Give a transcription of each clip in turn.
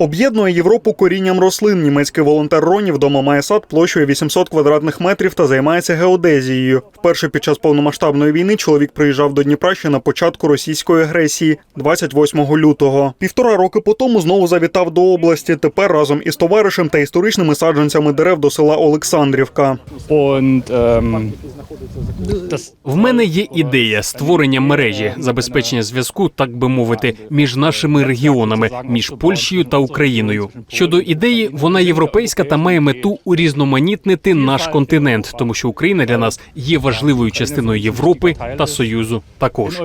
Об'єднує Європу корінням рослин. Німецький волонтер Роні вдома має сад площею 800 квадратних метрів та займається геодезією. Вперше під час повномасштабної війни чоловік приїжджав до Дніпра ще на початку російської агресії 28 лютого. Півтора роки по тому знову завітав до області. Тепер разом із товаришем та історичними саджанцями дерев до села Олександрівка. Das В мене є ідея створення мережі, забезпечення зв'язку, так би мовити, між нашими регіонами, між Польщею та Україною. Щодо ідеї, вона європейська та має мету урізноманітнити наш континент, тому що Україна для нас є важливою частиною Європи та Союзу. Також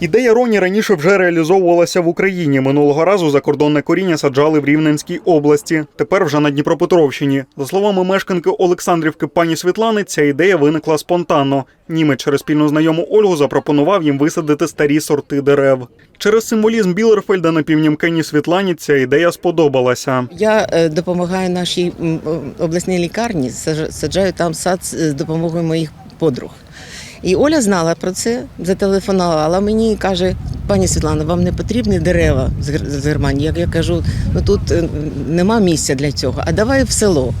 Ідея Роні раніше вже реалізовувалася в Україні. Минулого разу закордонне коріння саджали в Рівненській області. Тепер вже на Дніпропетровщині. За словами мешканки Олександрівки пані Світлани, ця ідея виникла спонтанно. Німець через спільну знайому Ольгу запропонував їм висадити старі сорти дерев. Через символізм Білерфельда на півнімкені Світлані ця ідея сподобалася. Я е, допомагаю нашій обласній лікарні, саджаю там сад з допомогою моїх подруг. І Оля знала про це, зателефонувала мені і каже: пані Світлана, вам не потрібні дерева з Гер- Германії? Як я кажу, ну тут е, нема місця для цього, а давай в село.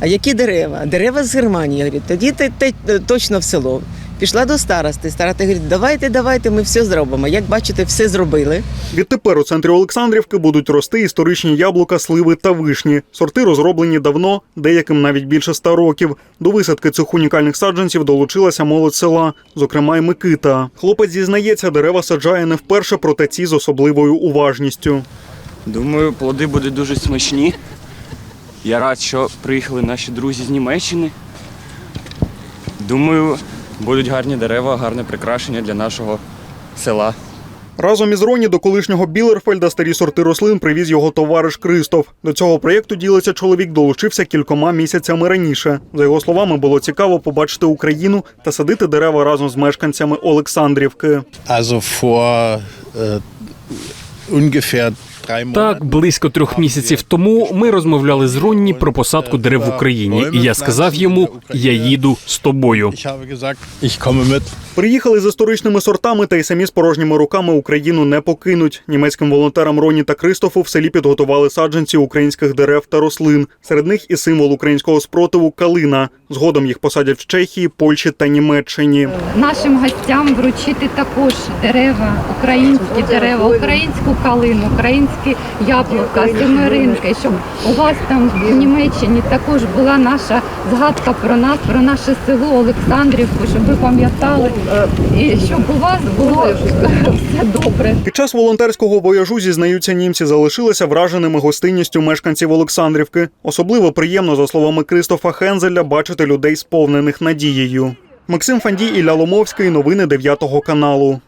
А які дерева? Дерева з Германії. Я говорю, тоді ти точно в село. Пішла до старости. Староста говорить, давайте, давайте, ми все зробимо. Як бачите, все зробили. Відтепер у центрі Олександрівки будуть рости історичні яблука, сливи та вишні. Сорти розроблені давно, деяким навіть більше ста років. До висадки цих унікальних саджанців долучилася молодь села, зокрема й Микита. Хлопець зізнається, дерева саджає не вперше, проте ці з особливою уважністю. Думаю, плоди будуть дуже смачні. Я рад, що приїхали наші друзі з Німеччини. Думаю, будуть гарні дерева, гарне прикрашення для нашого села. Разом із Роні до колишнього Білерфельда старі сорти рослин привіз його товариш Кристоф. До цього проєкту ділиться чоловік, долучився кількома місяцями раніше. За його словами, було цікаво побачити Україну та садити дерева разом з мешканцями Олександрівки. Also vor äh, ungefähr. Так близько трьох місяців тому ми розмовляли з Ронні про посадку дерев в Україні, і я сказав йому: я їду з тобою. Приїхали з історичними сортами та й самі з порожніми руками Україну не покинуть. Німецьким волонтерам Роні та Кристофу в селі підготували саджанці українських дерев та рослин. Серед них і символ українського спротиву калина. Згодом їх посадять в Чехії, Польщі та Німеччині. нашим гостям вручити також дерева, українські дерева, українську калину, українські яблука, семеринки, щоб у вас там в Німеччині також була наша згадка про нас, про наше село Олександрівку, щоб ви пам'ятали і щоб у вас було все добре. Під час волонтерського вояжу зізнаються німці, залишилися враженими гостинністю мешканців Олександрівки. Особливо приємно, за словами Кристофа Хензеля, бачити людей сповнених надією. Максим Фандій Ілля Ломовський. Новини 9 каналу.